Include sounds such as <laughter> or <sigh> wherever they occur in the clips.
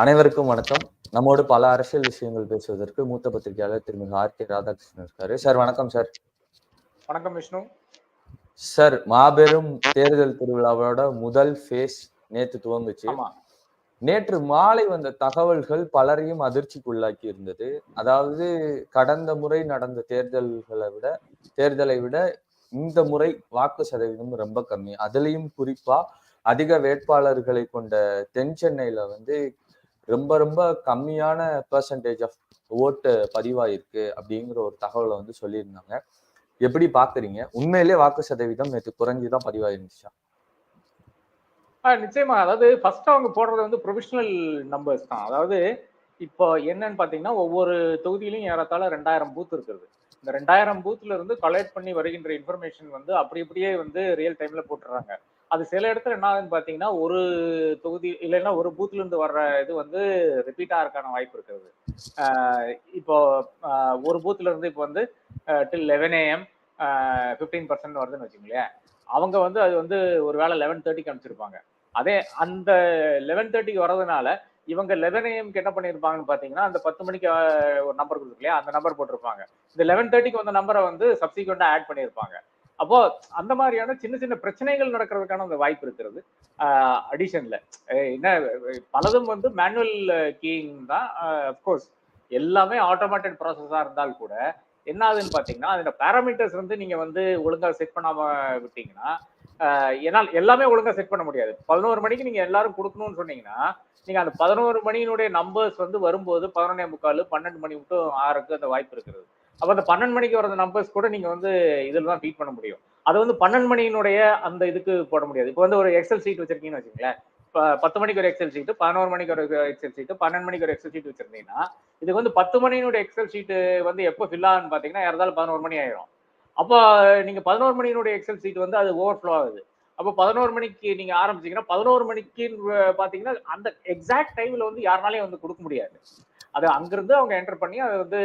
அனைவருக்கும் வணக்கம். நம்மோடு பல அரசியல் விஷயங்கள் பேசுவதற்கு மூத்த பத்திரிகையாளர் திருமிகு ஆர் கே ராதாகிருஷ்ணன் இருக்காரு. சார் வணக்கம் சார். வணக்கம் விஷ்ணு. சார் மாபெரும் தேர்தல் திருவிழாவோட முதல் ஃபேஸ் நேத்து துவங்குச்சு. நேற்று மாலை வந்த தகவல்கள் பலரையும் அதிர்ச்சிக்குள்ளாக்கி இருந்தது. அதாவது கடந்த முறை நடந்த தேர்தல்களை விட தேர்தலை விட இந்த முறை வாக்கு சதவீதம் ரொம்ப கம்மி. அதுலயும் குறிப்பா அதிக வேட்பாளர்களை கொண்ட தென் சென்னையில வந்து ரொம்ப ரொம்ப கம்மியான பர்சன்டேஜ் ஆஃப் ஓட்டு பதிவாயிருக்கு அப்படிங்கிற ஒரு தகவலை வந்து சொல்லியிருந்தாங்க. எப்படி பாக்குறீங்க உண்மையிலேயே வாக்கு சதவீதம் நேற்று குறைஞ்சுதான் பதிவாயிருந்துச்சா? நிச்சயமா. அதாவது ஃபர்ஸ்ட் அவங்க போடுறது வந்து ப்ரொஃபஷனல் நம்பர்ஸ் தான். அதாவது இப்போ என்னன்னு பாத்தீங்கன்னா ஒவ்வொரு தொகுதியிலும் ஏறத்தாழ ரெண்டாயிரம் பூத் இருக்குது. இந்த ரெண்டாயிரம் பூத்ல இருந்து கலெக்ட் பண்ணி வருகின்ற இன்ஃபர்மேஷன் வந்து அப்படி அப்படியே வந்து ரியல் டைம்ல போட்டுறாங்க. அது சில இடத்துல என்ன ஆகுதுன்னு பாத்தீங்கன்னா ஒரு தொகுதி இல்லைன்னா ஒரு பூத்ல இருந்து வர்ற இது வந்து ரிப்பீட்டா இருக்கான வாய்ப்பு இருக்கிறது. இப்போ ஒரு பூத்ல இருந்து இப்போ வந்து till eleven AM fifteen percent வருதுன்னு வச்சுங்களேன் அவங்க வந்து அது வந்து ஒரு வேளை லெவன் தேர்ட்டிக்கு அனுப்பிச்சிருப்பாங்க. அதே அந்த லெவன் தேர்ட்டிக்கு வர்றதுனால இவங்க லெவன் ஏஎம்க்கு என்ன பண்ணியிருப்பாங்கன்னு பார்த்தீங்கன்னா அந்த பத்து மணிக்கு ஒரு நம்பர் கொடுக்கு அந்த நம்பர் போட்டிருப்பாங்க. இந்த லெவன் தேர்ட்டிக்கு வந்த நம்பரை வந்து சப்சிக்வெண்ட்டாக ஆட் பண்ணியிருப்பாங்க அப்போ அந்த மாதிரியான சின்ன சின்ன பிரச்சனைகள் நடக்கிறதுக்கான அந்த வாய்ப்பு இருக்கிறது. அடிஷன்ல என்ன பலதும் வந்து மேனுவல் கீயிங் தான். அஃப்கோர்ஸ் எல்லாமே ஆட்டோமேட்டட் ப்ராசஸாக இருந்தால் கூட என்ன ஆகுதுன்னு பார்த்தீங்கன்னா அதோட பேராமீட்டர்ஸ் வந்து நீங்கள் வந்து ஒழுங்காக செட் பண்ணாமல் விட்டீங்கன்னா என்னால் எல்லாமே ஒழுங்காக செட் பண்ண முடியாது. பதினோரு மணிக்கு நீங்கள் எல்லாரும் கொடுக்கணும்னு சொன்னீங்கன்னா நீங்கள் அந்த பதினோரு மணியினுடைய நம்பர்ஸ் வந்து வரும்போது பதினொன்னே முக்கால் பன்னெண்டு மணி மட்டும் ஆறுக்கு அந்த வாய்ப்பு இருக்கிறது. அப்போ அந்த பன்னெண்டு மணிக்கு வர நம்பர்ஸ் கூட நீங்க வந்து இதில் தான் ஃபீட் பண்ண முடியும். அது வந்து பன்னெண்டு மணியினுடைய அந்த இதுக்கு போட முடியாது. இப்போ வந்து ஒரு எக்ஸல் சீட் வச்சிருக்கீங்கன்னு வச்சுங்களேன் இப்போ பத்து மணிக்கு ஒரு எக்ஸல் சீட்டு பதினோரு மணிக்கு ஒரு எக்ஸல் சீட்டு பன்னெண்டு மணிக்கு ஒரு எக்ஸல் சீட் வச்சிருந்தீங்கன்னா இதுக்கு வந்து பத்து மணியினுடைய எக்ஸல் சீட்டு வந்து எப்போ ஃபில் ஆகுன்னு பார்த்தீங்கன்னா யாராலும் பதினோரு மணி ஆயிரும். அப்போ நீங்கள் பதினோரு மணியினுடைய எக்ஸல் சீட் வந்து அது ஓவர் ஃப்ளோ ஆகுது. அப்போ பதினோரு மணிக்கு நீங்கள் ஆரம்பிச்சீங்கன்னா பதினோரு மணிக்கு பார்த்தீங்கன்னா அந்த எக்ஸாக்ட் டைமில் வந்து யாருனாலையும் வந்து கொடுக்க முடியாது. அது அங்கேருந்து அவங்க என்டர் பண்ணி அதை வந்து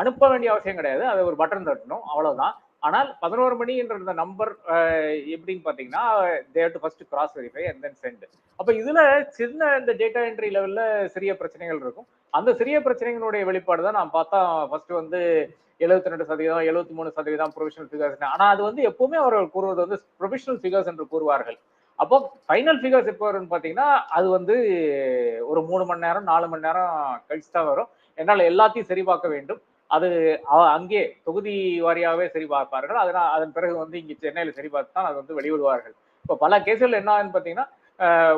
அனுப்ப வேண்டிய அவசியம் கிடையாது. அது ஒரு பட்டன் தட்டணும். அவ்வளவுதான். ஆனால் பதினோரு மணி என்ற இந்த நம்பர் எப்படின்னு பாத்தீங்கன்னா they've to first cross verify and then send அப்ப இதுல சின்ன இந்த டேட்டா என்ட்ரி லெவல்ல சிறிய பிரச்சனைகள் இருக்கும். அந்த சிறிய பிரச்சனைகளுடைய வெளிப்பாடு தான் நான் பார்த்தா ஃபர்ஸ்ட் வந்து எழுபத்தி ரெண்டு சதவீதம் எழுபத்தி மூணு சதவீதம் ப்ரொவிஷனல் ஃபிகர்ஸ் ஆனா அது வந்து எப்பவுமே அவர்கள் கூறுவது வந்து ப்ரொவிஷனல் ஃபிகர்ஸ் என்று கூறுவார்கள். அப்போ ஃபைனல் ஃபிகர்ஸ் எப்போ வரும்னு பார்த்தீங்கன்னா அது வந்து ஒரு மூணு மணி நேரம் நாலு மணி நேரம் கழிச்சு தான் வரும். என்னால் எல்லாத்தையும் சரி பார்க்க வேண்டும். அது அங்கே தொகுதி வாரியாகவே சரி பார்ப்பார்கள் அதனால் அதன் பிறகு வந்து இங்கே சென்னையில் சரி பார்த்து தான் அது வந்து வெளியிடுவார்கள். இப்போ பல கேஸ்கள் என்னன்னு பார்த்தீங்கன்னா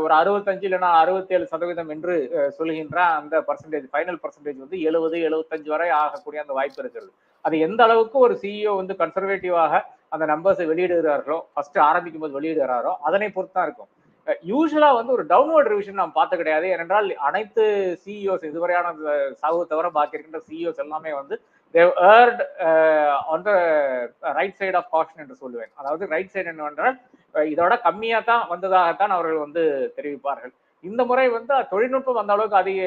ஒரு அறுபத்தஞ்சு இல்லைன்னா அறுபத்தேழு சதவீதம் என்று சொல்கின்ற சொல்லுகின்ற அந்த பர்சன்டேஜ் ஃபைனல் பர்சன்டேஜ் வந்து எழுபது எழுபத்தஞ்சு வரை ஆகக்கூடிய அந்த வாய்ப்பு இருக்கிறது. அது எந்த அளவுக்கு ஒரு சிஇஓ வந்து கன்சர்வேட்டிவாக அந்த நம்பர்ஸை வெளியிடுகிறார்களோ ஃபர்ஸ்ட் ஆரம்பிக்கும் போது வெளியிடுறாரோ அதனை பொறுத்து தான் இருக்கும். யூஸ்வலா வந்து ஒரு டவுன்வர்ட் ரிவிஷன் நாம் பார்த்த கிடையாது. ஏனென்றால் அனைத்து சிஇஓஸ் இதுவரையான அந்த சாவு தவிர பாக்கி இருக்கின்ற சிஇஓஸ் எல்லாமே வந்து they've erred on the right side of caution என்று சொல்லுவேன். அதாவது ரைட் சைடு என்னவென்றால் uh, இதோட கம்மியாக தான் வந்ததாகத்தான் அவர்கள் வந்து தெரிவிப்பார்கள். இந்த முறை வந்து தொழில்நுட்பம் அந்த அளவுக்கு அதிக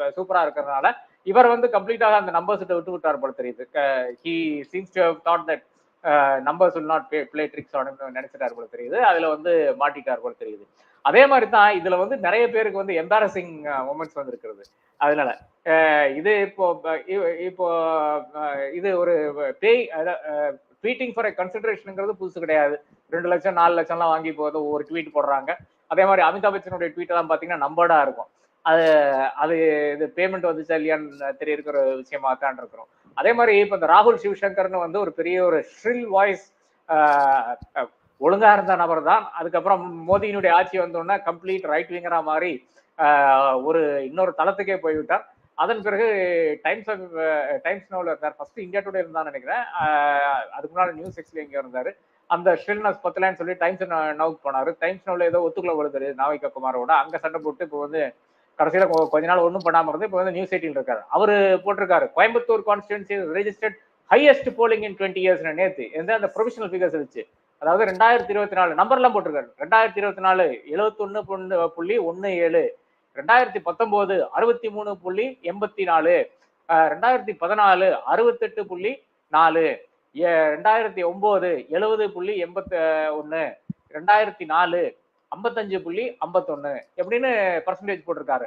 uh, சூப்பரா இருக்கிறதுனால இவர் வந்து கம்ப்ளீட்டாக அந்த நம்பர்ஸ் விட்டு விட்டார் போல தெரியுது. He seems to thought that numbers will not play tricks ஆனு நினைச்சிட்டார் போல தெரியுது. அதுல வந்து மாட்டிட்டார் போல தெரியுது. அதே மாதிரி தான் இதுல வந்து நிறைய பேருக்கு வந்து எம்பாரசிங் மூமெண்ட்ஸ் வந்து இருக்கிறது அதனால இது இப்போ இப்போ இது ஒரு பேய் ட்வீட்டிங் ஃபார் கன்சிடரேஷனுங்கிறது புதுசு கிடையாது. ரெண்டு லட்சம் நாலு லட்சம்லாம் வாங்கி போது ஒரு ட்வீட் போடுறாங்க. அதே மாதிரி அமிதாப் பச்சனுடைய ட்வீட் எல்லாம் பார்த்தீங்கன்னா நம்பர்டா இருக்கும். அது அது இது பேமெண்ட் வந்துச்சா இல்லையான்னு தெரிய இருக்கிற விஷயமா தான் இருக்கிறோம். அதே மாதிரி இப்போ இந்த ராகுல் சிவசங்கர்னு வந்து ஒரு பெரிய ஒரு ஷ்ரில் வாய்ஸ் ஒழுங்கா இருந்த நபர் தான். அதுக்கப்புறம் மோதியினுடைய ஆட்சி வந்தோடனே கம்ப்ளீட் ரைட் விங்கரா மாதிரி ஆஹ், ஒரு இன்னொரு தளத்துக்கே போய்விட்டார். அதன் பிறகு டைம்ஸ் ஆஃப் டைம்ஸ் நோவில் இருந்தார். ஃபர்ஸ்ட் இந்தியா டுடே இருந்தான்னு நினைக்கிறேன். ஆஹ், அதுக்கு முன்னாடி நியூஸ் எக்ஸ்ல இங்கே இருந்தார். அந்த ஷில்னஸ் பத்தலன்னு சொல்லி டைம்ஸ் நவுக்கு போனார். டைம்ஸ் நோவில் ஏதோ ஒத்துக்குள்ள விழுதுரு நாவிகா குமாரோட. அங்கே சண்டை போட்டு இப்போ வந்து கடைசியில கொஞ்ச நாள் ஒன்றும் பண்ணாம இருந்து இப்போ வந்து நியூஸ் எயிட்டில் இருக்காரு. அவரு போட்டிருக்காரு. Coimbatore constituency registered highest polling in twenty years நேத்து. எந்த அந்த ப்ரொஃபஷனல் ஃபிகர்ஸ் வச்சு அதாவது ரெண்டாயிரத்தி இருபத்தி நாலு நம்பர்லாம் போட்டிருக்காரு. ரெண்டாயிரத்தி இருபத்தி நாலு எழுபத்தொன்னு புள்ளி ஒன்று ஏழு. ரெண்டாயிரத்தி பத்தொன்பது அறுபத்தி மூணு புள்ளி எண்பத்தி நாலு. ரெண்டாயிரத்தி பதினாலு அறுபத்தெட்டு புள்ளி நாலு. ரெண்டாயிரத்தி ஒன்பது எழுபது புள்ளி எண்பத்தி ஒன்று ரெண்டாயிரத்தி நாலு ஐம்பத்தஞ்சு புள்ளி ஐம்பத்தொன்னு எப்படின்னு பர்சன்டேஜ் போட்டிருக்காரு.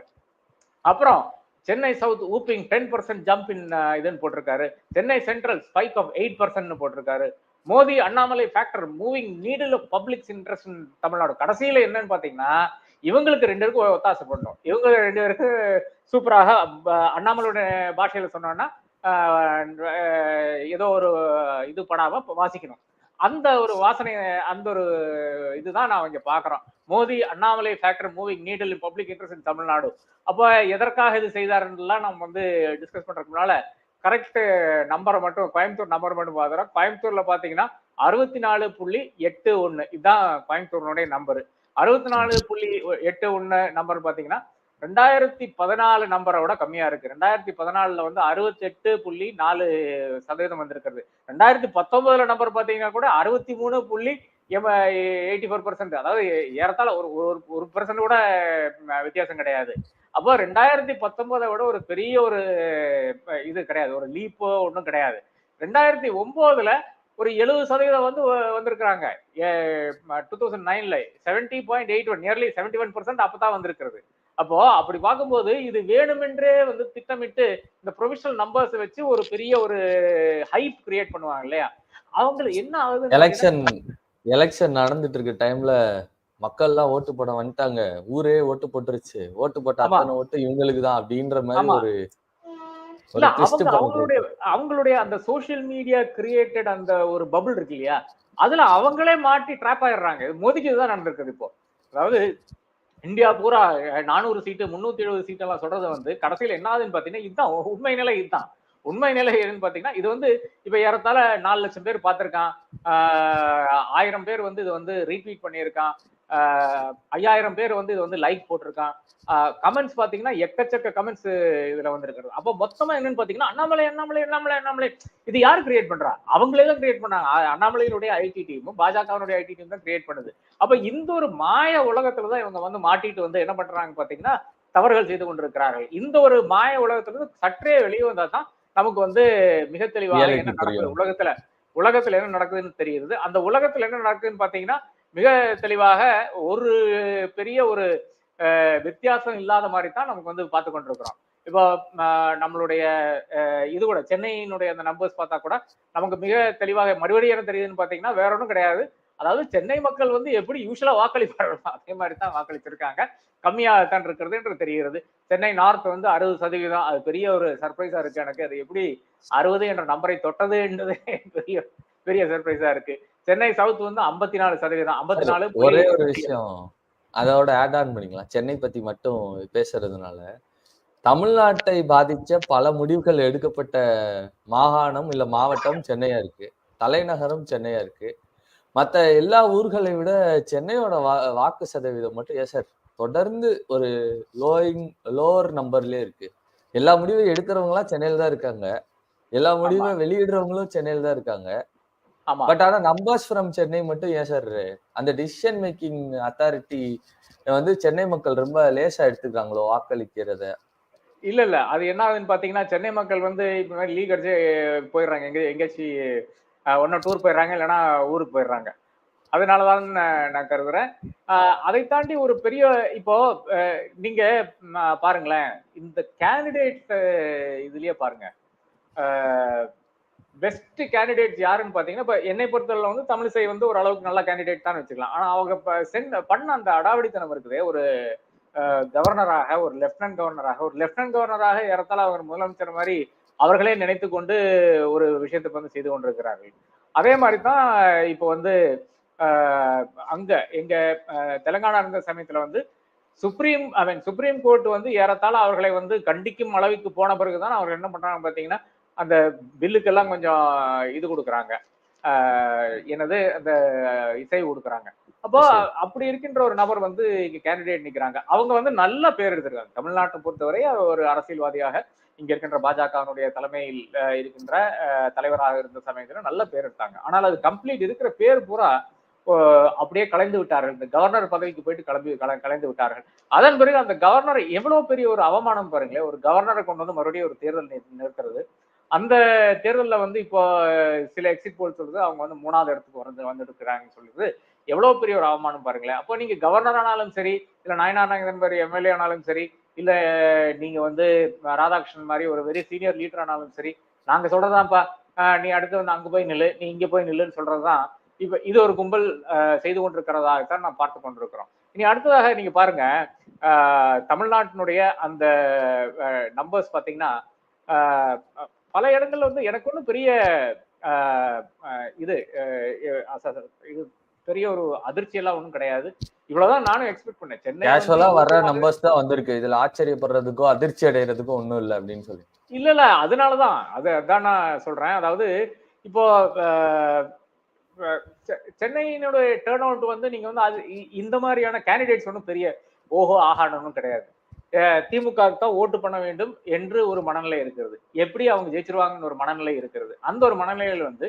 அப்புறம் Chennai south whopping ten percent jump in இதுன்னு போட்டிருக்காரு. Chennai central spike of eight percent போட்டிருக்காரு. Modi Annamalai factor moving needle public's interest in Tamil Nadu. கடைசியில் என்னன்னு பார்த்தீங்கன்னா இவங்களுக்கு ரெண்டு பேருக்கும் ஒத்தாசை பண்ணோம் இவங்க ரெண்டு பேருக்கு சூப்பராக ப- அண்ணாமலையோட சொன்னோன்னா ஏதோ ஒரு இது படாமல் வாசிக்கணும். அந்த ஒரு வாசனை அந்த ஒரு இதுதான் நான் இங்க பாக்குறோம். Modi Annamalai factor moving needle public interest in Tamil Nadu. அப்போ எதற்காக இது செய்தாருலாம் நம்ம வந்து டிஸ்கஸ் பண்றதுக்கு முன்னால கரெக்ட் நம்பரை மட்டும் கோயம்புத்தூர் நம்பர் மட்டும் பார்க்குறோம் கோயம்புத்தூர்ல பாத்தீங்கன்னா அறுபத்தி நாலு புள்ளி எட்டு ஒன்னு. இதுதான் கோயம்புத்தூர்னுடைய நம்பர் அறுபத்தி நாலு புள்ளி எட்டு ஒன்னு நம்பர் பாத்தீங்கன்னா ரெண்டாயிரத்தி பதினாலு நம்பரை விட கம்மியா இருக்கு. ரெண்டாயிரத்தி பதினாலுல வந்து அறுபத்தெட்டு புள்ளி நாலு சதவீதம் வந்திருக்கிறது. ரெண்டாயிரத்தி பத்தொன்பதுல நம்பர் பாத்தீங்கன்னா கூட அறுபத்தி மூணு புள்ளி எயிட்டி ஃபோர் பர்சன்ட் அதாவது ஏறத்தாழ ஒரு ஒரு- ஒரு பர்சன்ட் கூட வித்தியாசம் கிடையாது. அப்போ ரெண்டாயிரத்தி பத்தொன்பதை விட ஒரு பெரிய ஒரு இது கிடையாது. ஒரு லீப்போ ஒன்றும் கிடையாது. ரெண்டாயிரத்தி ஒன்பதுல ஒரு எழுபது சதவீதம் வந்து வந்திருக்கிறாங்க. டூ தௌசண்ட் நைன்ல seventy point eight one nearly seventy one percent அப்போ தான் வந்திருக்கிறது. அப்போ அப்படி பார்க்கும்போது இது வேணுமென்றே வந்து திட்டமிட்டு இந்த ப்ரொவிஷனல் நம்பர்ஸ் வச்சு ஒரு பெரிய ஒரு ஹைப் கிரியேட் பண்ணுவாங்க இல்லையா? அவங்களுக்கு என்ன ஆகுது எலெக்ஷன் எலெக்ஷன் நடந்துட்டு இருக்க டைம்ல மக்கள்லாம் ஓட்டு போட வந்துட்டாங்க. ஊரே ஓட்டு போட்டுருச்சு. ஓட்டு போட்ட. அத்தனை ஓட்டு இவங்களுக்கு தான் அப்படின்ற மாதிரி. ஒரு அவங்களுடைய அவங்களுடைய அந்த சோஷியல் மீடியா கிரியேட்டட் அந்த ஒரு பபிள் இருக்கு இல்லையா? அதுல அவங்களே மாட்டி ட்ராப் ஆயிடுறாங்க. மோதிக்கு இதுதான் நடந்திருக்குது இப்போ. அதாவது இந்தியா பூரா நானூறு சீட்டு முன்னூத்தி எழுபது சீட் எல்லாம் சொல்றது வந்து கடைசியில என்னாதுன்னு பாத்தீங்கன்னா இதுதான் உண்மை நிலை இதுதான். உண்மை நிலை என்னன்னு பாத்தீங்கன்னா இது வந்து இப்ப ஏறத்தால நாலு லட்சம் பேர் பார்த்திருக்கான். ஆஹ் ஆயிரம் பேர் வந்து இது வந்து ரீட்வீட் பண்ணியிருக்கான். ஐயாயிரம் பேர் வந்து இது வந்து லைக் போட்டிருக்கான். கமெண்ட்ஸ் பாத்தீங்கன்னா எக்கச்சக்க கமெண்ட்ஸ் இதுல வந்திருக்கிறது. அப்போ மொத்தமா என்னன்னு பாத்தீங்கன்னா அண்ணாமலை அண்ணாமலை அண்ணாமலை அண்ணாமலை. இது யார் கிரியேட் பண்றா? அவங்களே தான் கிரியேட் பண்ணாங்க. அண்ணாமலையினுடைய ஐடி டீமும் பாஜகவினுடைய ஐடி டீம் தான் கிரியேட் பண்ணுது. அப்ப இந்த ஒரு மாய உலகத்துல தான் இவங்க வந்து மாட்டிட்டு வந்து என்ன பண்றாங்க பாத்தீங்கன்னா தவறுகள் செய்து கொண்டிருக்கிறார்கள். இந்த ஒரு மாய உலகத்துல இருந்து சற்றே வெளியே வந்தா தான் நமக்கு வந்து மிக தெளிவாக என்ன நடக்குது. உலகத்துல உலகத்துல என்ன நடக்குதுன்னு தெரியுது அந்த உலகத்துல என்ன நடக்குதுன்னு பாத்தீங்கன்னா மிக தெளிவாக ஒரு பெரிய ஒரு வித்தியாசம் இல்லாத மாதிரி தான் நமக்கு வந்து பார்த்து கொண்டிருக்கிறோம் இப்போ நம்மளுடைய இது கூட சென்னையினுடைய அந்த நம்பர்ஸ் பார்த்தா கூட நமக்கு மிக தெளிவாக மறுபடியும் என்ன தெரியுதுன்னு பார்த்தீங்கன்னா வேற ஒன்றும் கிடையாது. அதாவது சென்னை மக்கள் வந்து எப்படி யூஸ்வலாக வாக்களிப்பார்கள் அதே மாதிரி தான் வாக்களிச்சிருக்காங்க. கம்மியாக தான் இருக்கிறது என்று தெரிகிறது. சென்னை நார்த் வந்து அறுபது சதவீதம். அது பெரிய ஒரு சர்ப்ரைஸாக இருக்கு எனக்கு. அது எப்படி அறுபது என்ற நம்பரை தொட்டது என்றது <laughs> பெரிய பெரிய சர்ப்ரைஸாக இருக்கு. சென்னை சவுத் வந்து ஐம்பத்தி நாலு சதவீதம் ஐம்பத்தி நாலு ஒரே ஒரு விஷயம். அதோட ஆட் ஆன் பண்ணிக்கலாம். சென்னை பத்தி மட்டும் பேசுறதுனால. தமிழ்நாட்டை பாதிச்ச பல முடிவுகள் எடுக்கப்பட்ட மாகாணம் இல்ல மாவட்டம் சென்னையா இருக்கு. தலைநகரம் சென்னையா இருக்கு. மத்த எல்லா ஊர்களை விட சென்னையோட வா வாக்கு சதவீதம் மட்டும் ஏன் சார் தொடர்ந்து ஒரு லோயிங் லோவர் நம்பர்லயே இருக்கு. எல்லா முடிவும் எடுக்கிறவங்களாம் சென்னையில தான் இருக்காங்க. எல்லா முடிவும் வெளியிடுறவங்களும் சென்னையில தான் இருக்காங்க. பட் ஆனா நம்பர்ஸ் ஃப்ரம் சென்னை மட்டும் ஏன் சார் அந்த டிசிஷன் மேக்கிங் அத்தாரிட்டி வந்து சென்னை மக்கள் ரொம்ப லேசா எடுத்துக்கிறாங்களோ வாக்களிக்கிறத? இல்ல இல்ல. அது என்ன ஆகுதுன்னு பாத்தீங்கன்னா சென்னை மக்கள் வந்து இப்ப மாதிரி லீக் அடிச்சு போயிடுறாங்க. எங்க எங்கேயாச்சும் ஒன்னும் டூர் போயிடுறாங்க இல்லைன்னா ஊருக்கு போயிடுறாங்க. அதனாலதான் நான் நான் கருதுறேன். அதை தாண்டி ஒரு பெரிய இப்போ நீங்க பாருங்களேன். இந்த கேண்டிடேட் இதுலயே பாருங்க. பெஸ்ட் கேண்டிடேட் யாருன்னு பார்த்தீங்கன்னா இப்போ என்னை பொறுத்தவரை வந்து தமிழிசை வந்து ஒரு அளவுக்கு நல்ல கேண்டிடேட் தான் வச்சுக்கலாம். ஆனால் அவங்க இப்போ சென்ட் பண்ண அந்த அடாவடித்தனம் இருக்குது ஒரு கவர்னராக ஒரு லெப்டினன்ட் கவர்னராக ஒரு லெப்டினன்ட் கவர்னராக ஏறத்தால் அவர் முதலமைச்சர் மாதிரி அவர்களே நினைத்து கொண்டு ஒரு விஷயத்தை வந்து செய்து கொண்டிருக்கிறார்கள். அதே மாதிரி தான் இப்போ வந்து அங்கே அங்க எங்க தெலுங்கானா இருந்த சமயத்துல வந்து supreme I mean supreme court வந்து ஏறத்தாழ அவர்களை வந்து கண்டிக்கும் அளவுக்கு போன பிறகுதான் அவர்கள் என்ன பண்றாங்க பாத்தீங்கன்னா அந்த பில்லுக்கெல்லாம் கொஞ்சம் இது கொடுக்குறாங்க. என்னது அந்த இசை கொடுக்குறாங்க. அப்போ. அப்படி இருக்கின்ற ஒரு நபர் வந்து இங்க கேண்டிடேட் நிக்கிறாங்க. அவங்க வந்து நல்ல பேர் எடுத்திருக்காங்க. தமிழ்நாட்டை பொறுத்தவரை ஒரு அரசியல்வாதியாக இங்க இருக்கின்ற பாஜகவினுடைய தலைமையில் இருக்கின்ற தலைவராக இருந்த சமயத்துல நல்ல பேர் எடுத்தாங்க. ஆனால் அது கம்ப்ளீட் இருக்கிற பேர் பூரா அப்படியே கலைந்து விட்டார்கள். இந்த கவர்னர் பதவிக்கு போயிட்டு கிளம்பி கல- கலைந்து விட்டார்கள். அதன் பிறகு அந்த கவர்னர் எவ்வளவு பெரிய ஒரு அவமானம் பாருங்களேன். ஒரு கவர்னரை கொண்டு வந்து மறுபடியும் ஒரு தேர்தல் நிறுத்துறது. அந்த தேர்தலில் வந்து இப்போ சில எக்ஸிட் போல் சொல்லுது அவங்க வந்து மூணாவது இடத்துக்கு வந்து வந்துருக்குறாங்கன்னு சொல்லுது எவ்வளவு பெரிய ஒரு அவமானம் பாருங்களேன். அப்போ நீங்க கவர்னர் ஆனாலும் சரி இல்ல நயனா நாயகன் மாதிரி எம்எல்ஏ ஆனாலும் சரி இல்ல நீங்க வந்து ராதாகிருஷ்ணன் மாதிரி ஒரு வெரி சீனியர் லீடர் ஆனாலும் சரி நாங்க சொல்றதாப்பா நீ அடுத்து வந்து அங்க போய் நில்லு நீ இங்க போய் நில்லுன்னு சொல்றதுதான் இப்ப இது ஒரு கும்பல் செய்து கொண்டிருக்கிறதாகத்தான் நான் பார்த்து கொண்டிருக்கிறோம். இனி அடுத்ததாக நீங்க பாருங்க தமிழ்நாட்டினுடைய அந்த நம்பர்ஸ் பாத்தீங்கன்னா பல இடங்கள்ல வந்து எனக்கு ஒன்றும் பெரிய இது இது பெரிய ஒரு அதிர்ச்சி எல்லாம் ஒன்றும் கிடையாது. இவ்வளவுதான் நானும் எக்ஸ்பெக்ட் பண்ணேன். சென்னை கேஷுவலா வர்ற நம்பர்ஸ் தான் வந்திருக்கு. இதுல ஆச்சரியப்படுறதுக்கோ அதிர்ச்சி அடைகிறதுக்கோ ஒண்ணும் இல்லை அப்படின்னு சொல்லி. இல்ல இல்ல. அதனாலதான். அது அதான் நான் சொல்றேன். அதாவது இப்போ சென்னையினுடைய டேர்ன் அவுட் வந்து நீங்க வந்து அது இந்த மாதிரியான கேண்டிடேட்ஸ் ஒன்றும் பெரிய ஓஹோ ஆகாடனும் கிடையாது. திமுக தான் ஓட்டு பண்ண வேண்டும் என்று ஒரு மனநிலை இருக்கிறது. எப்படி அவங்க ஜெயிச்சிருவாங்கன்னு ஒரு மனநிலை இருக்கிறது. அந்த ஒரு மனநிலையில் வந்து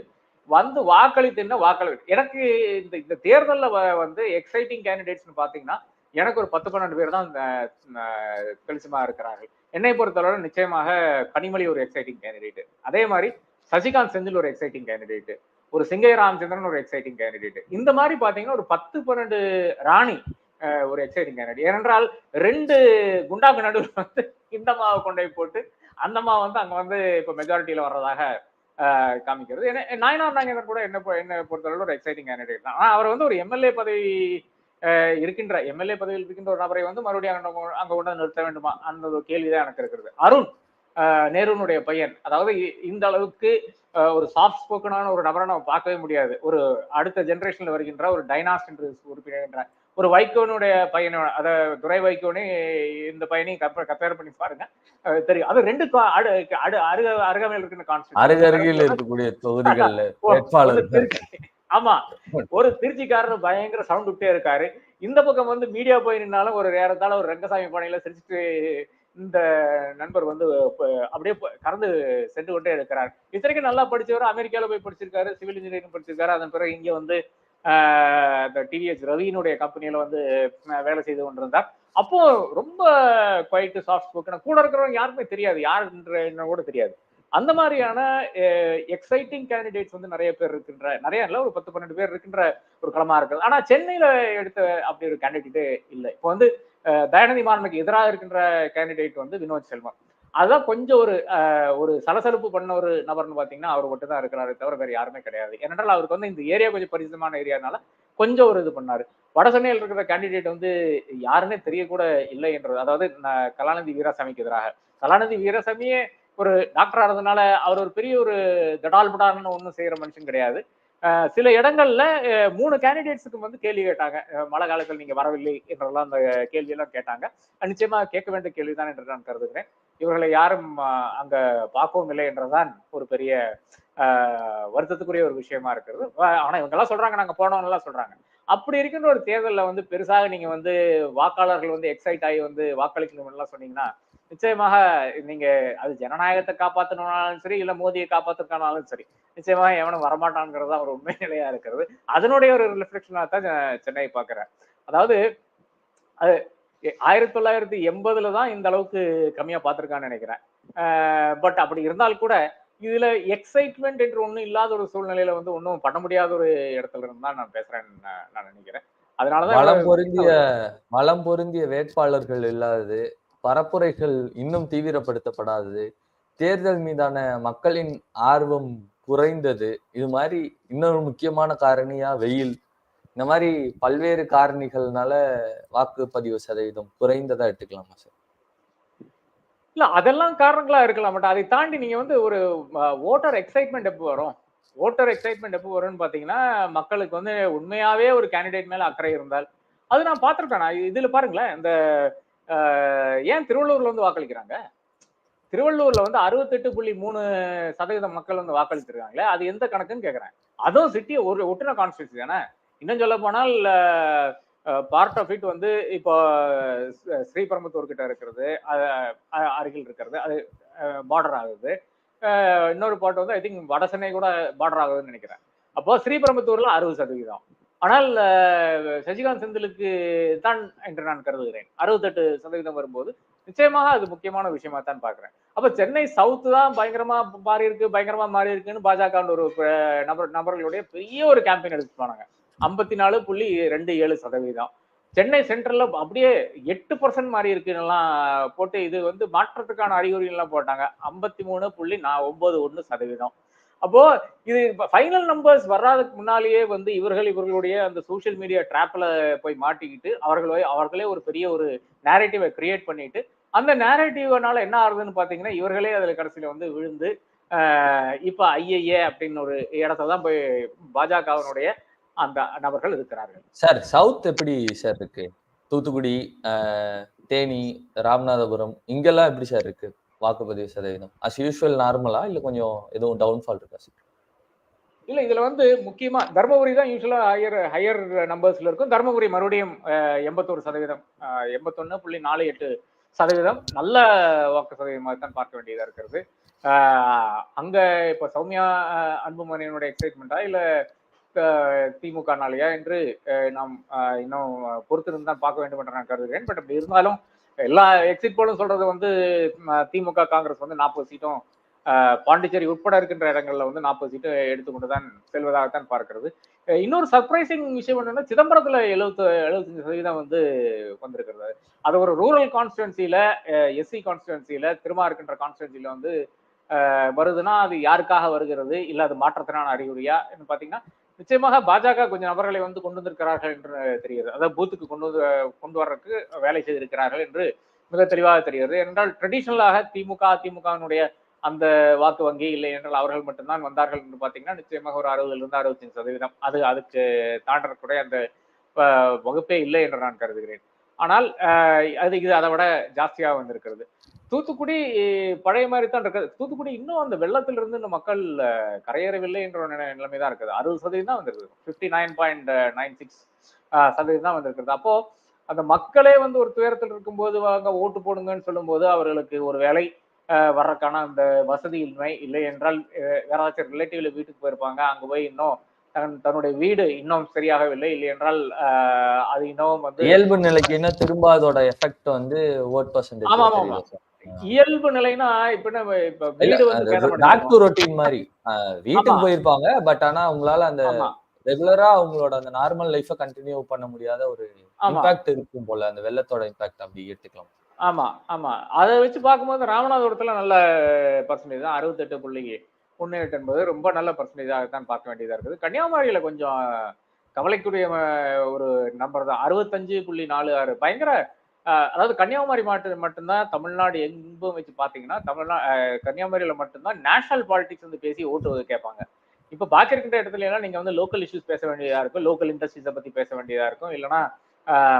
வந்து வாக்களித்துன்னா வாக்களி எனக்கு இந்த இந்த தேர்தலில் வ- வந்து எக்ஸைட்டிங் கேண்டிடேட்ஸ்னு பாத்தீங்கன்னா எனக்கு ஒரு பத்து பன்னெண்டு பேர் தான் வெளிச்சமா இருக்கிறார்கள். என்னை பொறுத்தளவு நிச்சயமாக கனிமொழி ஒரு எக்ஸைட்டிங் கேண்டிடேட் அதே மாதிரி சசிகாந்த் செந்தில் ஒரு எக்ஸைட்டிங் கேண்டிடேட் ஒரு சிங்கை ராமச்சந்திரன் ஒரு எக்ஸைட்டிங் கேண்டிடேட் இந்த மாதிரி பார்த்தீங்கன்னா ஒரு பத்து பன்னெண்டு ராணி ஒரு எச்சரிக்கை நடி. ஏனென்றால் ரெண்டு குண்டாக்கு நடுவில் வந்து இந்த மாவை கொண்டு போட்டு அந்த வந்து அங்க வந்து இப்ப மெஜாரிட்டியில வர்றதாக காமிக்கிறது. ஏன்னா நாயனார் நாயகர் கூட என்ன என்ன பொறுத்தளவு ஒரு எக்ஸைட்டிங் கேண்டிடேட் தான். அவர் வந்து ஒரு எம்எல்ஏ பதவி இருக்கின்ற எம்எல்ஏ பதவியில் இருக்கின்ற ஒரு நபரை வந்து மறுபடியும் அங்க அங்க கொண்டு நிறுத்த வேண்டுமா? அந்த ஒரு கேள்விதான் எனக்கு இருக்கிறது. அருண் நேருனுடைய பையன். அதாவது இந்த அளவுக்கு ஒரு சாஃப்ட் ஸ்போக்கனான ஒரு நபரை நம்ம பார்க்கவே முடியாது. ஒரு அடுத்த ஜென்ரேஷன்ல வருகின்ற ஒரு டைனாஸ்ட் என்று உறுப்பினர் ஒரு வைகோனுடைய பையனோ அத துரை வைகோனே இந்த பையனையும் கம்பேர் கம்பேர் பண்ணி பாருங்க. தெரியும். அது ரெண்டு அடு அருக அருகாமையில் இருக்கின்ற அருகருகில் இருக்கக்கூடிய தொகுதிகள்ல <laughs> வேட்பாளர் ஆமா. ஒரு திருச்சிக்காரர் பயங்கர சவுண்ட் விட்டே இருக்காரு. இந்த பக்கம் வந்து மீடியா போய் நின்னாலும் ஒரு நேரத்தால ஒரு ரங்கசாமி பாணியில சிரிச்சுட்டு இந்த நண்பர் வந்து அப்படியே கறந்து சென்று கொண்டே இருக்கிறார். இத்தனைக்கும் நல்லா படிச்சவர் அமெரிக்கால போய் படிச்சிருக்காரு சிவில் இன்ஜினியரிங் படிச்சிருக்காரு. அதன் பிறகு இங்க வந்து டிவிஎஸ் ரவியினுடைய கம்பெனியில வந்து வேலை செய்து கொண்டிருந்தார். அப்போ ரொம்ப குவைட்டு சாஃப்ட் ஸ்போக்கன் கூட இருக்கிறவங்க யாருக்குமே தெரியாது. யாருன்ற கூட தெரியாது. அந்த மாதிரியான எக்ஸைட்டிங் கேண்டிடேட்ஸ் வந்து நிறைய பேர் இருக்கின்ற நிறைய இல்ல ஒரு பத்து பன்னெண்டு பேர் இருக்கின்ற ஒரு களமா இருக்குது ஆனா சென்னையில எடுத்த அப்படி ஒரு கேண்டிடேட்டே இல்லை. இப்போ வந்து தயாநிதி மாறனுக்கு எதிராக இருக்கின்ற கேண்டிடேட் வந்து வினோத் செல்வம். அதான் கொஞ்சம் ஒரு ஒரு சலசலப்பு பண்ண ஒரு நபர்னு பாத்தீங்கன்னா அவர் மட்டும் தான் இருக்கிறாரு தவிர வேறு யாருமே கிடையாது. ஏனென்றால் அவருக்கு வந்து இந்த ஏரியா கொஞ்சம் பரிசுமான ஏரியானால கொஞ்சம் ஒரு இது பண்ணாரு. வட சென்னையில் இருக்கிற கேண்டிடேட் வந்து யாருன்னே தெரியக்கூட இல்லை என்றது. அதாவது ந- கலாநிதி வீராசாமிக்கு எதிராக. கலாநிதி வீராசாமியே ஒரு டாக்டர் ஆனதுனால அவர் ஒரு பெரிய ஒரு தடால் புடான்னு ஒன்றும் செய்யற மனுஷன் கிடையாது. சில இடங்கள்ல மூணு கேண்டிடேட்ஸுக்கு வந்து கேள்வி கேட்டாங்க. மழை காலத்தில் நீங்க வரவில்லை என்றெல்லாம் அந்த கேள்வி எல்லாம் கேட்டாங்க நிச்சயமா கேட்க வேண்டிய கேள்விதான் என்று நான் கருதுகிறேன். இவர்களை யாரும் அங்க பார்க்கவும் இல்லை என்றுதான் ஒரு பெரிய அஹ், வருத்தத்துக்குரிய ஒரு விஷயமா இருக்கிறது. ஆனா இவங்க எல்லாம் சொல்றாங்க நாங்க போனோம் எல்லாம் சொல்றாங்க. அப்படி இருக்கின்ற ஒரு தேர்தல்ல வந்து பெருசாக நீங்க வந்து வாக்காளர்கள் வந்து எக்ஸைட் ஆகி வந்து வாக்களிக்கணும் எல்லாம் சொன்னீங்கன்னா நிச்சயமாக நீங்க அது ஜனநாயகத்தை காப்பாற்றணும்னாலும் சரி இல்ல மோதியை காப்பாற்றுனாலும் சரி நிச்சயமாக எவனும் வரமாட்டான்ங்கிறது தான் ஒரு உண்மை நிலையா இருக்கிறது. அதனுடைய ஒரு ரிஃப்ளெக்ஷனாக தான் சென்னை பார்க்கிறேன். அதாவது அது ஆயிரத்தி தொள்ளாயிரத்தி எண்பதுல தான் இந்த அளவுக்கு கம்மியா பார்த்திருக்கான்னு நினைக்கிறேன். பட் அப்படி இருந்தால் கூட இதுல எக்ஸைட்மெண்ட் என்று ஒண்ணும் இல்லாத ஒரு சூழ்நிலையில வந்து ஒன்றும் பண்ண முடியாத ஒரு இடத்துல இருந்து தான் நான் பேசுறேன்னு நான் நான் நினைக்கிறேன். அதனாலதான் வளம் இவ்வளவு பொருந்திய வளம் பொருந்திய வேட்பாளர்கள் இல்லாதது பரப்புரைகள் இன்னும் தீவிரப்படுத்தப்படாதது. தேர்தல் மீதான மக்களின் ஆர்வம் குறைந்தது. இது மாதிரி இன்னொரு முக்கியமான காரணியா வெயில். இந்த மாதிரி பல்வேறு காரணிகள்னால வாக்குப்பதிவு சதவீதம் குறைந்ததா எடுத்துக்கலாமா சார்? இல்ல அதெல்லாம் காரணங்களா இருக்கலாம். பட் அதை தாண்டி நீங்க வந்து ஒரு ஓட்டர் எக்ஸைட்மெண்ட் எப்போ வரும்? ஓட்டர் எக்ஸைட்மெண்ட் எப்போ வரும்னு பாத்தீங்கன்னா மக்களுக்கு வந்து உண்மையாவே ஒரு கேண்டிடேட் மேல அக்கறை இருந்தால். அது நான் பார்த்திருக்கேன். நான் இதுல பாருங்களேன். இந்த ஏன் திருவள்ளூர்ல வந்து வாக்களிக்கிறாங்க? திருவள்ளூர்ல வந்து அறுபத்தெட்டு புள்ளி மூணு சதவீதம் மக்கள் வந்து வாக்களித்திருக்காங்களே அது எந்த கணக்குன்னு கேக்குறேன். அதுவும் சிட்டி ஒரு ஒட்டுன கான்ஸ்டியூன்சி தானே? இன்னும் சொல்ல போனால் பார்ட் ஆஃப் இட் வந்து இப்போ ஸ்ரீபெரும்புத்தூர் கிட்ட இருக்கிறது அருகில் இருக்கிறது அது பார்டர் ஆகுது. இன்னொரு பார்ட் வந்து ஐ திங்க் வட சென்னை கூட பார்டர் ஆகுதுன்னு நினைக்கிறேன். அப்போ ஸ்ரீபெரும்புத்தூர்ல அறுபது சதவீதம். ஆனால் சசிகாந்த் செந்திலுக்கு தான் என்று நான் கருதுகிறேன். அறுபத்தெட்டு சதவீதம் வரும்போது நிச்சயமாக அது முக்கியமான விஷயமா தான் பாக்குறேன் அப்ப சென்னை சவுத்து தான் பயங்கரமா மாறி இருக்கு பயங்கரமா மாறி இருக்குன்னு பாஜக ஒரு நபர் நபர்களுடைய பெரிய ஒரு கேம்பெயின் எடுத்து போனாங்க. ஐம்பத்தி நாலு புள்ளி ரெண்டு ஏழு சதவீதம். சென்னை சென்ட்ரல்ல அப்படியே எட்டு பர்சன்ட் மாறி இருக்குன்னெல்லாம் போட்டு இது வந்து மாற்றத்துக்கான அறிகுறிகள்லாம் போட்டாங்க. ஐம்பத்தி மூணு புள்ளி நான் ஒன்பது ஒன்று சதவீதம். அப்போ இது ஃபைனல் நம்பர்ஸ் வர்றதுக்கு முன்னாலேயே வந்து இவர்கள் இவர்களுடைய அந்த சோஷியல் மீடியா ட்ராப்ல போய் மாட்டிக்கிட்டு அவர்களே அவர்களே ஒரு பெரிய ஒரு நேரேட்டிவை கிரியேட் பண்ணிட்டு அந்த நேரேட்டிவ்னால என்ன ஆகுதுன்னு பாத்தீங்கன்னா இவர்களே அதுல கடைசியில வந்து விழுந்து இப்போ இப்ப ஐஏஏ அப்படின்னு ஒரு இடத்துல தான் போய் பாஜகவினுடைய அந்த நபர்கள் இருக்கிறார்கள். சார் சவுத் எப்படி சார் இருக்கு? தூத்துக்குடி தேனி ராமநாதபுரம் இங்கெல்லாம் எப்படி சார் இருக்கு? வாக்குப்பதிவு சதவீதம். அஸ் யூஷுவல் நார்மலா இல்ல கொஞ்சம் எதுவும் டவுன்ஃபால் இருக்கா சார் இல்ல இதுல வந்து முக்கியமா தர்மபுரி தான் யூஸ்வலா ஹையர் ஹையர் நம்பர்ஸ்ல இருக்கும். தர்மபுரி மறுபடியும் எண்பத்தோரு சதவீதம் அஹ், எண்பத்தொன்னு புள்ளி நாலு எட்டு சதவீதம். நல்ல வாக்கு சதவீதமாக தான் பார்க்க வேண்டியதா இருக்கிறது. அங்க இப்ப சௌமியா அன்புமணியனுடைய எக்ஸைட்மெண்டா இல்ல திமுக நாளையா என்று நாம் இன்னும் பொறுத்திருந்து தான் பார்க்க வேண்டும் என்று நான் கருதுகிறேன். பட் அப்படி இருந்தாலும் எல்லா எக்ஸிட் போலும் சொல்றது வந்து திமுக காங்கிரஸ் வந்து நாற்பது சீட்டும் பாண்டிச்சேரி உட்பட இருக்கின்ற இடங்கள்ல வந்து நாற்பது சீட்டு எடுத்துக்கொண்டு தான் செல்வதாகத்தான் பார்க்கிறது. இன்னொரு சர்ப்ரைசிங் விஷயம் என்னன்னா சிதம்பரத்துல எழுபத்து எழுபத்தஞ்சு சதவீதம் வந்து வந்திருக்கிறது. அது ஒரு ரூரல் கான்ஸ்டுவன்சில எஸ்சி கான்ஸ்டுவன்சில திருமா இருக்கின்ற கான்ஸ்டுவன்சில வந்து வருதுன்னா அது யாருக்காக வருகிறது? இல்ல அது மாற்றத்தினான அறிகுறியா? என்று பாத்தீங்கன்னா நிச்சயமாக பாஜக கொஞ்சம் நபர்களை வந்து கொண்டு வந்திருக்கிறார்கள் என்று தெரிகிறது. அதாவது பூத்துக்கு கொண்டு வந்து கொண்டு வர்றதுக்கு வேலை செய்திருக்கிறார்கள் என்று மிக தெளிவாக தெரிகிறது. என்றால் ட்ரெடிஷ்னலாக திமுக அதிமுகவினுடைய அந்த வாக்கு வங்கி இல்லை என்றால் அவர்கள் மட்டும்தான் வந்தார்கள் என்று பார்த்தீங்கன்னா நிச்சயமாக ஒரு அறுபதுலேருந்து அறுபத்தஞ்சு சதவீதம். அது அதுக்கு தாண்டக்கூடிய அந்த வகுப்பே இல்லை என்று நான் கருதுகிறேன். ஆனால் அது இது அதை விட ஜாஸ்தியாக வந்திருக்கிறது. தூத்துக்குடி பழைய மாதிரி தான் இருக்குது. தூத்துக்குடி இன்னும் அந்த வெள்ளத்திலிருந்து இந்த மக்கள் கரையேறவில்லை என்ற நிலைமை தான் இருக்குது. அறுபது சதவீதம் தான் வந்திருக்குது. Fifty nine point nine six சதவீதம் தான் வந்திருக்கிறது அப்போ அந்த மக்களே வந்து ஒரு துயரத்தில் இருக்கும்போது வாங்க ஓட்டு போடுங்கன்னு சொல்லும்போது அவர்களுக்கு ஒரு வேலை வர்றதுக்கான அந்த வசதியின்மை இல்லை என்றால் யாராச்சும் ரிலேட்டிவ்ல வீட்டுக்கு போயிருப்பாங்க. அங்க போய் இன்னும் தன் தன்னுடைய வீடு இன்னும் சரியாகவில்லை இல்லை என்றால் அது இன்னும் வந்து இயல்பு நிலைக்கு இன்னும் திரும்ப அதோட எஃபெக்ட் வந்து ஓட் ஆமா, ஆமா, ஆமா. இயல்பு நிலைனா இப்ப நம்ம இப்ப வீடு வந்து சேதம் பேக் டு அடைஞ்சிரும். ரொட்டீன் மாதிரி வீட்டுக்கு. போயிருப்பாங்க பட் ஆனா அவங்களால அந்த ரெகுலரா அவங்களோட அந்த நார்மல் லைஃப கண்டினியூ பண்ண முடியாத ஒரு இம்பாக்ட் இருக்கும் போல அந்த வெள்ளத்தோட இம்பாக்ட் அப்படி எடுத்துக்கலாம். ஆமா ஆமா. அதை வச்சு பார்க்கும்போது ராமநாதபுரத்துல நல்ல பர்சன்டேஜ் தான் அறுபத்தெட்டு புள்ளிக்கு ஒன்று எட்டு என்பது ரொம்ப நல்ல பர்சன்டேஜாக தான் பார்க்க வேண்டியதா இருக்குது. கன்னியாகுமரியில கொஞ்சம் கவலைக்குரிய ஒரு நம்பர் தான் அறுபத்தஞ்சு புள்ளி நாலு ஆறு. பயங்கர அதாவது கன்னியாகுமரி மாவட்டத்தில் மட்டும்தான் தமிழ்நாடு எங்கும் வச்சு பார்த்தீங்கன்னா தமிழ்நா கன்னியாகுமரியில் கன்னியாகுமரியில மட்டும்தான் நேஷனல் பாலிடிக்ஸ் வந்து பேசி ஓட்டு கேட்பாங்க. இப்போ பாக்கி இருக்கின்ற இடத்துல எல்லாம் நீங்கள் வந்து லோக்கல் இஷ்யூஸ் பேச வேண்டியதாக இருக்கும். லோக்கல் இண்டஸ்ட்ரீஸை பற்றி பேச வேண்டியதாக இருக்கும். இல்லைன்னா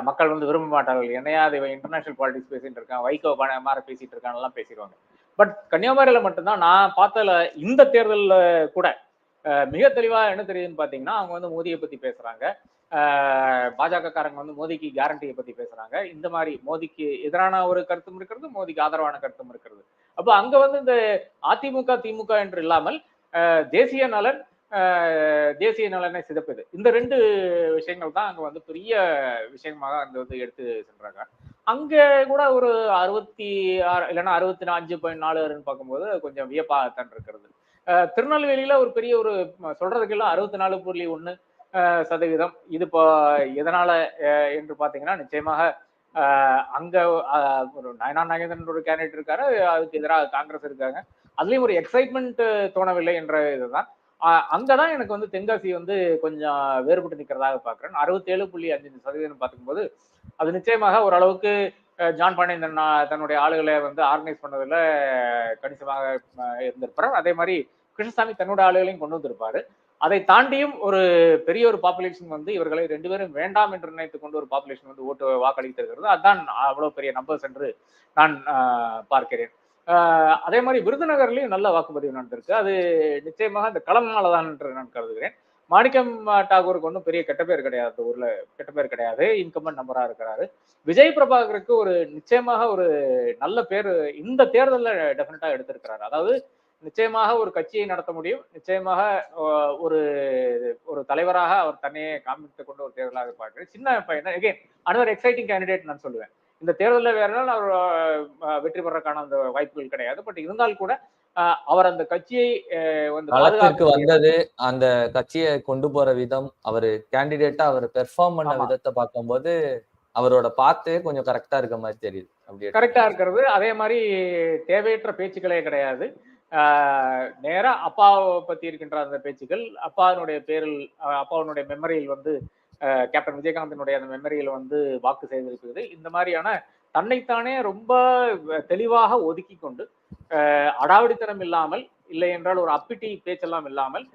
மக்கள் வந்து விரும்ப மாட்டார்கள். என்னையா அது இன்டர்நேஷனல் பாலிடிக்ஸ் பேசிட்டு இருக்கான் வைகோ பண மாற பேசிட்டு இருக்கான்லாம் பேசிடுவாங்க. பட் கன்னியாகுமரியில மட்டும்தான் நான் பார்த்ததுல இந்த தேர்தலில் கூட மிக தெளிவா என்ன தெரியுதுன்னு பார்த்தீங்கன்னா அவங்க வந்து மோதியை பத்தி பேசுறாங்க. பாஜக காரங்க வந்து மோதிக்கு கேரண்டியை பத்தி பேசுறாங்க. இந்த மாதிரி மோதிக்கு எதிரான ஒரு கருத்தும் இருக்கிறது மோதிக்கு ஆதரவான கருத்தும் இருக்கிறது. அப்போ அங்க வந்து இந்த அதிமுக திமுக என்று இல்லாமல் ஆஹ் தேசிய நலன் ஆஹ் தேசிய நலனை சிதைப்பது. இந்த ரெண்டு விஷயங்கள் தான் அங்க வந்து பெரிய விஷயமாக அந்த வந்து எடுத்து சென்றாங்க. அங்க கூட ஒரு அறுபத்தி ஆறு இல்லைன்னா அறுபத்தி அஞ்சு பாயிண்ட் நாலு ஆறுன்னு பார்க்கும்போது கொஞ்சம் வியப்பாகத்தான் இருக்கிறது. அஹ் திருநெல்வேலியில ஒரு பெரிய ஒரு சொல்றதுக்கு எல்லாம் அறுபத்தி நாலு புள்ளி ஒன்று சதவீதம். இது இப்போ எதனால என்று பார்த்தீங்கன்னா நிச்சயமாக அங்க ஒரு நயனா நாகேந்திரன் ஒரு கேண்டிடேட் இருக்காரு. அதுக்கு எதிராக காங்கிரஸ் இருக்காங்க. அதுலயும் ஒரு எக்ஸைட்மெண்ட் தோணவில்லை என்ற இதுதான். அங்கதான் எனக்கு வந்து தென்காசி வந்து கொஞ்சம் வேறுபட்டு நிற்கிறதாக பாக்குறேன். அறுபத்தேழு புள்ளி அஞ்சு சதவீதம் பார்க்கும்போது அது நிச்சயமாக ஓரளவுக்கு ஜான் பாண்டியன் தன்னுடைய ஆளுகளை வந்து ஆர்கனைஸ் பண்ணதுல கணிசமாக இருந்திருப்பார். அதே மாதிரி கிருஷ்ணசாமி தன்னோட ஆளுகளையும் கொண்டு வந்திருப்பாரு. அதை தாண்டியும் ஒரு பெரிய ஒரு பாப்புலேஷன் வந்து இவர்களை ரெண்டு பேரும் வேண்டாம் என்று நினைத்து கொண்டு ஒரு பாப்புலேஷன் வந்து ஓட்டு வாக்களித்திருக்கிறது. அதுதான் அவ்வளவு பெரிய நம்பர்ஸ் என்று நான் பார்க்கிறேன். ஆஹ், அதே மாதிரி விருதுநகர்லயும் நல்ல வாக்குப்பதிவு நடந்திருக்கு. அது நிச்சயமாக இந்த களம்னால தான் என்று நான் கருதுகிறேன். மாணிக்கம் டாகூருக்கு ஒன்றும் பெரிய கெட்ட பேர் கிடையாது. ஊர்ல கெட்ட பேர் கிடையாது. இன்கம்பன் நம்பரா இருக்கிறாரு. விஜய் பிரபாகருக்கு ஒரு நிச்சயமாக ஒரு நல்ல பேர் இந்த தேர்தல்ல டெஃபினட்டா எடுத்திருக்கிறாரு. அதாவது நிச்சயமாக ஒரு கட்சியை நடத்த முடியும். நிச்சயமாக ஒரு ஒரு தலைவராக அவர் தன்னையே காமித்துக் கொண்ட ஒரு தேர்தலாக பார்க்கிறேன். சின்ன பையன் அகைன் அனதர் எக்ஸைட்டிங் கேண்டிடேட் நான் சொல்லுவேன். இந்த தேர்தலில் வேற நாள் அவர் வெற்றி பெறக்கான அந்த வாய்ப்புகள் கிடையாது. பட் இருந்தால் கூட அவர் அந்த கட்சியை வந்து களத்திற்கு பாதுகாக்க வந்தது அந்த கட்சியை கொண்டு போற விதம் அவரு கேண்டிடேட்டா அவர் பெர்ஃபார்ம் பண்ண. விதத்தை பார்க்கும்போது அவரோட பாத்தே கொஞ்சம் கரெக்டா இருக்க மாதிரி தெரியுது. கரெக்டா இருக்கிறது. அதே மாதிரி தேவையற்ற பேச்சுக்களே கிடையாது. நேராக நேரா அப்பாவை பத்தி இருக்கின்ற அந்த பேச்சுக்கள் அப்பாவினுடைய பேரில் அப்பாவினுடைய மெமரியில் வந்து கேப்டன் விஜயகாந்தினுடைய அந்த மெமரியில் வந்து வாக்கு செய்திருக்கிறது இந்த மாதிரியான தன்னைத்தானே ரொம்ப தெளிவாக ஒதுக்கி கொண்டு அடாவடித்தனம் இல்லாமல் இல்லை என்றால் ஒரு அப்பிட்டி பேச்செல்லாம் இல்லாமல்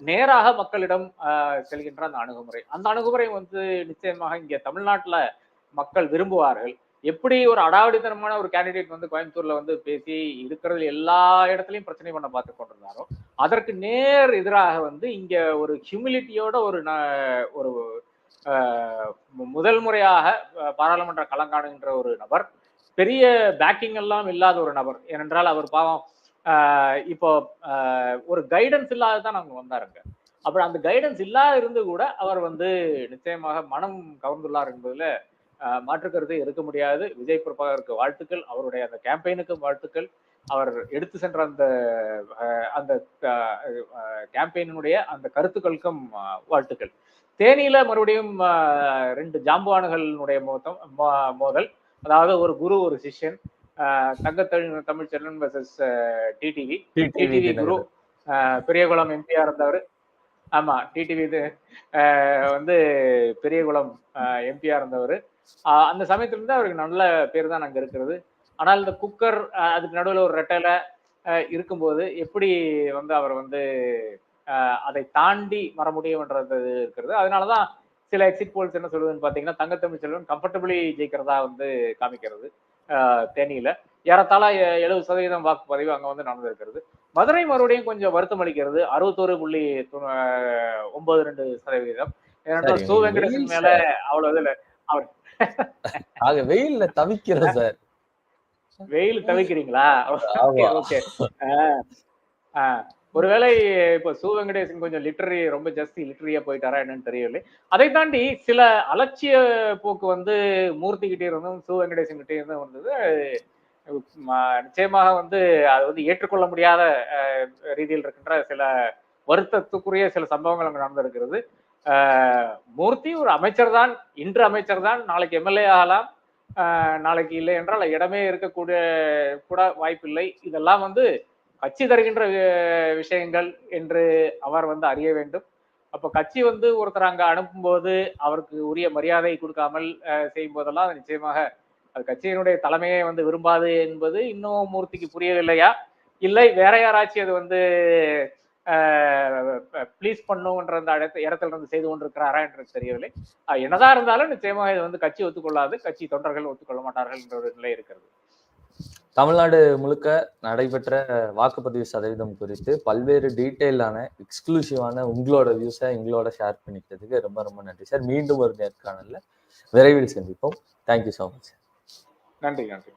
நேராக மக்களிடம் ஆஹ் செல்கின்ற அந்த அணுகுமுறை. அந்த அணுகுமுறை வந்து நிச்சயமாக இங்கே தமிழ்நாட்டில் மக்கள் விரும்புவார்கள். எப்படி ஒரு அடாவடித்தனமான ஒரு கேண்டிடேட் வந்து கோயம்புத்தூர்ல வந்து பேசி இருக்கிறது எல்லா இடத்துலையும் பிரச்சனை பண்ண பார்த்து கொண்டிருந்தாரோ அதற்கு நேர் எதிராக வந்து இங்க ஒரு ஹியூமிலிட்டியோட ஒரு ந- ஒரு முதல் முறையாக பாராளுமன்ற கலங்காணுகின்ற ஒரு நபர் பெரிய பேக்கிங் எல்லாம் இல்லாத ஒரு நபர். ஏனென்றால் அவர் பாவம் இப்போ ஒரு கைடன்ஸ் இல்லாததான் அவங்க வந்தாருங்க. அப்புறம் அந்த கைடன்ஸ் இல்லாத இருந்து கூட அவர் வந்து நிச்சயமாக மனம் கவர்ந்துள்ளார் என்பதுல ஆஹ் மாற்று கருத்தை இருக்க முடியாது. விஜய் பிரபாகருக்கு வாழ்த்துக்கள். அவருடைய அந்த கேம்பெயினுக்கும் வாழ்த்துக்கள். அவர் எடுத்து சென்ற அந்த அந்த கேம்பெயினுடைய அந்த கருத்துக்களுக்கும் வாழ்த்துக்கள். தேனியில மறுபடியும் ரெண்டு ஜாம்பவான்களுடைய மோதம் மோதல். அதாவது ஒரு குரு ஒரு சிஷ்யன் Thangatamil Tamil Selvan versus TTV TTV குரு பெரியகுளம் எம்பியா இருந்தவர். ஆமா டிடிவி இது வந்து பெரியகுளம் எம்பியா இருந்தவர். அந்த சமயத்துல இருந்து அவருக்கு நல்ல பேர் தான் அங்க இருக்கிறது. ஆனால் இந்த குக்கர் அதுக்கு நடுவில் ஒரு ரெட்டையில ஆஹ் இருக்கும்போது எப்படி வந்து அவர் வந்து அதை தாண்டி வர முடியும்ன்றது இருக்கிறது. அதனாலதான் சில எக்ஸிட் போல்ஸ் என்ன சொல்லுதுன்னு பாத்தீங்கன்னா தங்கத்தமிழ் செல்வன் கம்ஃபர்டபுளி ஜெயிக்கிறதா வந்து காமிக்கிறது தேனியில. ஏறத்தாழ எழுபது சதவீதம் வாக்குப்பதிவு அங்க வந்து நடந்திருக்கிறது. மதுரை மறுபடியும் கொஞ்சம் வருத்தம் அளிக்கிறது. அறுபத்தோரு புள்ளி ஒன்பது ரெண்டு சதவீதம். சரி, சு வெங்கடேசன் மேல அவ்வளவு இதுல <laughs> ஆக வெயில்ல தவிக்கிறோம் <laughs> சார். வெயில் தவிக்கிறீங்களா? <laughs> ஓகே ஒருவேளை இப்ப சு வெங்கடேசன் கொஞ்சம் லிட்டரி ரொம்ப ஜாஸ்தி லிட்டரியா போயிட்டாரா என்னன்னு தெரியவில்லை. அதை தாண்டி சில அலட்சிய போக்கு வந்து மூர்த்தி கிட்டே இருந்தும் சு வெங்கடேசன் கிட்டே இருந்தும் வந்தது. நிச்சயமாக வந்து அது வந்து ஏற்றுக்கொள்ள முடியாத ரீதியில் இருக்கின்ற சில வருத்தத்துக்குரிய சில சம்பவங்கள் அங்கு நடந்திருக்கிறது. மூர்த்தி ஒரு அமைச்சர் தான் இன்று அமைச்சர் தான் நாளைக்கு எம்எல்ஏ ஆகலாம். நாளைக்கு இல்லை என்றால் இடமே இருக்கக்கூடிய கூட வாய்ப்பில்லை. இதெல்லாம் வந்து கட்சி தருகின்ற விஷயங்கள் என்று அவர் வந்து அறிய வேண்டும். அப்போ கட்சி வந்து ஒருத்தர் அங்க அனுப்பும்போது அவருக்கு உரிய மரியாதை கொடுக்காமல் அஹ், செய்யும் போதெல்லாம் அது நிச்சயமாக அது கட்சியினுடைய தலைமையை வந்து விரும்பாது என்பது இன்னும் மூர்த்திக்கு புரியவில்லையா? இல்லை வேற யாராச்சும் அது வந்து ப்ளீஸ் பண்ணுன்ற அந்த இடத்து இடத்துல இருந்து செய்து கொண்டிருக்கிறாரா என்று தெரியவில்லை. என்னதான் இருந்தாலும் நிச்சயமாக இது வந்து கட்சி ஒத்துக்கொள்ளாது கட்சி தொண்டர்கள் ஒத்துக்கொள்ள மாட்டார்கள் என்ற ஒரு நிலை இருக்கிறது. தமிழ்நாடு முழுக்க நடைபெற்ற வாக்குப்பதிவு சதவீதம் குறித்து பல்வேறு டீட்டெயிலான எக்ஸ்க்ளூசிவான உங்களோட வியூஸை எங்களோட ஷேர் பண்ணிக்கிட்டதுக்கு ரொம்ப ரொம்ப நன்றி சார். மீண்டும் ஒரு நேர்காணல்ல விரைவில் சந்திப்போம். தேங்க்யூ ஸோ மச் நன்றி நன்றி.